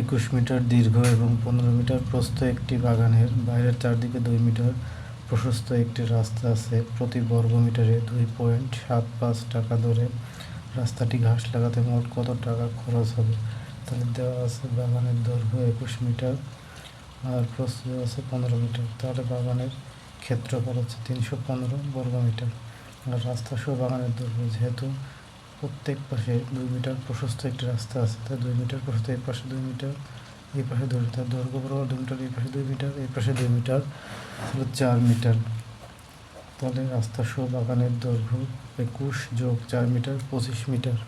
একুশ মিটার দীর্ঘ এবং পনেরো মিটার প্রস্থ একটি বাগানের বাইরের চারদিকে দুই মিটার প্রশস্ত একটি রাস্তা আছে। প্রতি বর্গ মিটারে দুই পয়েন্ট সাত পাঁচ টাকা ধরে রাস্তাটি ঘাস লাগাতে মোট কত টাকা খরচ হবে? তাহলে দেওয়া আছে বাগানের দৈর্ঘ্য একুশ মিটার আর প্রস্থ আছে পনেরো মিটার। তাহলে বাগানের ক্ষেত্রফল হচ্ছে তিনশো পনেরো বর্গ মিটার। আর রাস্তা সহ বাগানের দৈর্ঘ্য যেহেতু প্রত্যেক পাশে দুই মিটার প্রশস্ত একটি রাস্তা আছে। তাই দুই মিটার প্রশস্ত এই পাশে দুই মিটার, এই পাশে দুই মিটার। দৈর্ঘ্য বরাবর দুই মিটার, এই পাশে দুই মিটার, এই পাশে দুই মিটার। তাহলে চার মিটার। তাহলে রাস্তা সহ বাগানের দৈর্ঘ্য একুশ যোগ চার মিটার, পঁচিশ মিটার।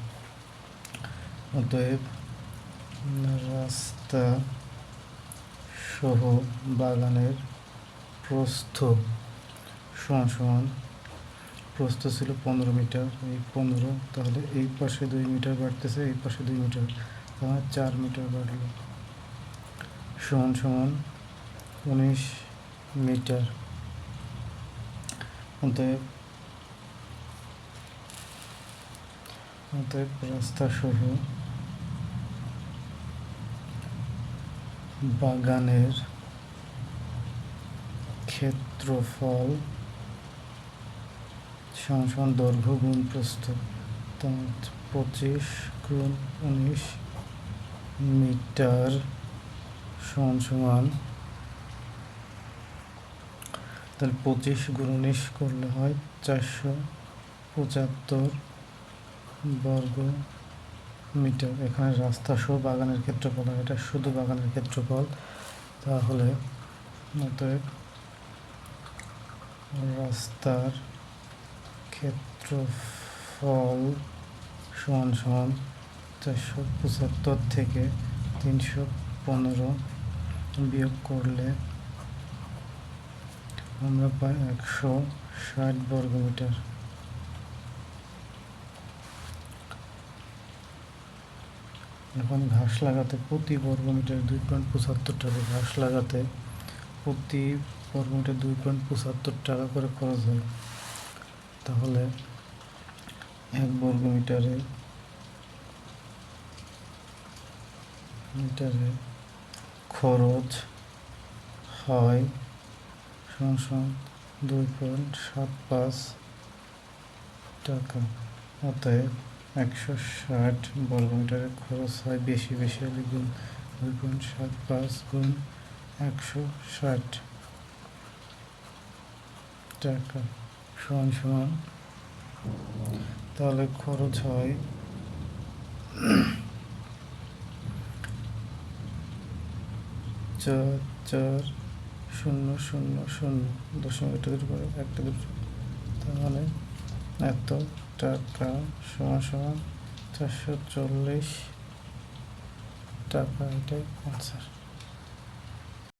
অতএব রাস্তা সহ বাগানের প্রস্থ সমান সমান প্রস্থ ছিল পনেরো মিটার। এই পনেরো, তাহলে এই পাশে দুই মিটার বাড়তেছে, এই পাশে দুই মিটার। তাহলে চার মিটার বাড়লো। সমান সমান উনিশ মিটার। অতএব অতএব রাস্তা সহ বাগানের ক্ষেত্রফল সমান সমান দৈর্ঘ্য গুণ প্রস্থ। পঁচিশ গুণ উনিশ মিটার সমান সমান তাহলে পঁচিশ গুণ উনিশ করলে হয় চারশো পঁচাত্তর বর্গ মিটার। এখানে রাস্তা সহ বাগানের ক্ষেত্রফল এটা শুধু বাগানের ক্ষেত্রফল। তাহলে অতএব রাস্তার ক্ষেত্রফল সমান সমান চারশো পঁচাত্তর থেকে তিনশো পনেরো বিয়োগ করলে আমরা পাই একশো ষাট বর্গ মিটার এখন ঘাস লাগাতে প্রতি বর্গ মিটার দুই পয়েন্ট পঁচাত্তর টাকা, ঘাস লাগাতে প্রতি বর্গ মিটার দুই পয়েন্ট পঁচাত্তর টাকা করে খরচ হয়। তাহলে এক বর্গ মিটারে মিটারে খরচ হয় সমান দুই পয়েন্ট সাত পাঁচ টাকা। অতএব একশো ষাট বর্গ মিটারে খরচ হয় বেশি বেশি হলে গুণ দুই পয়েন্ট সাত পাঁচ গুণ একশো ষাট টাকা। সমান সমান। তাহলে খরচ হয় চার চার, শূন্য শূন্য শূন্য, দশমিক একটা দুটো করে একটা দুটো তার মানে এত টাকা সমান সমান চারশো চল্লিশ টাকা এটাই আনসার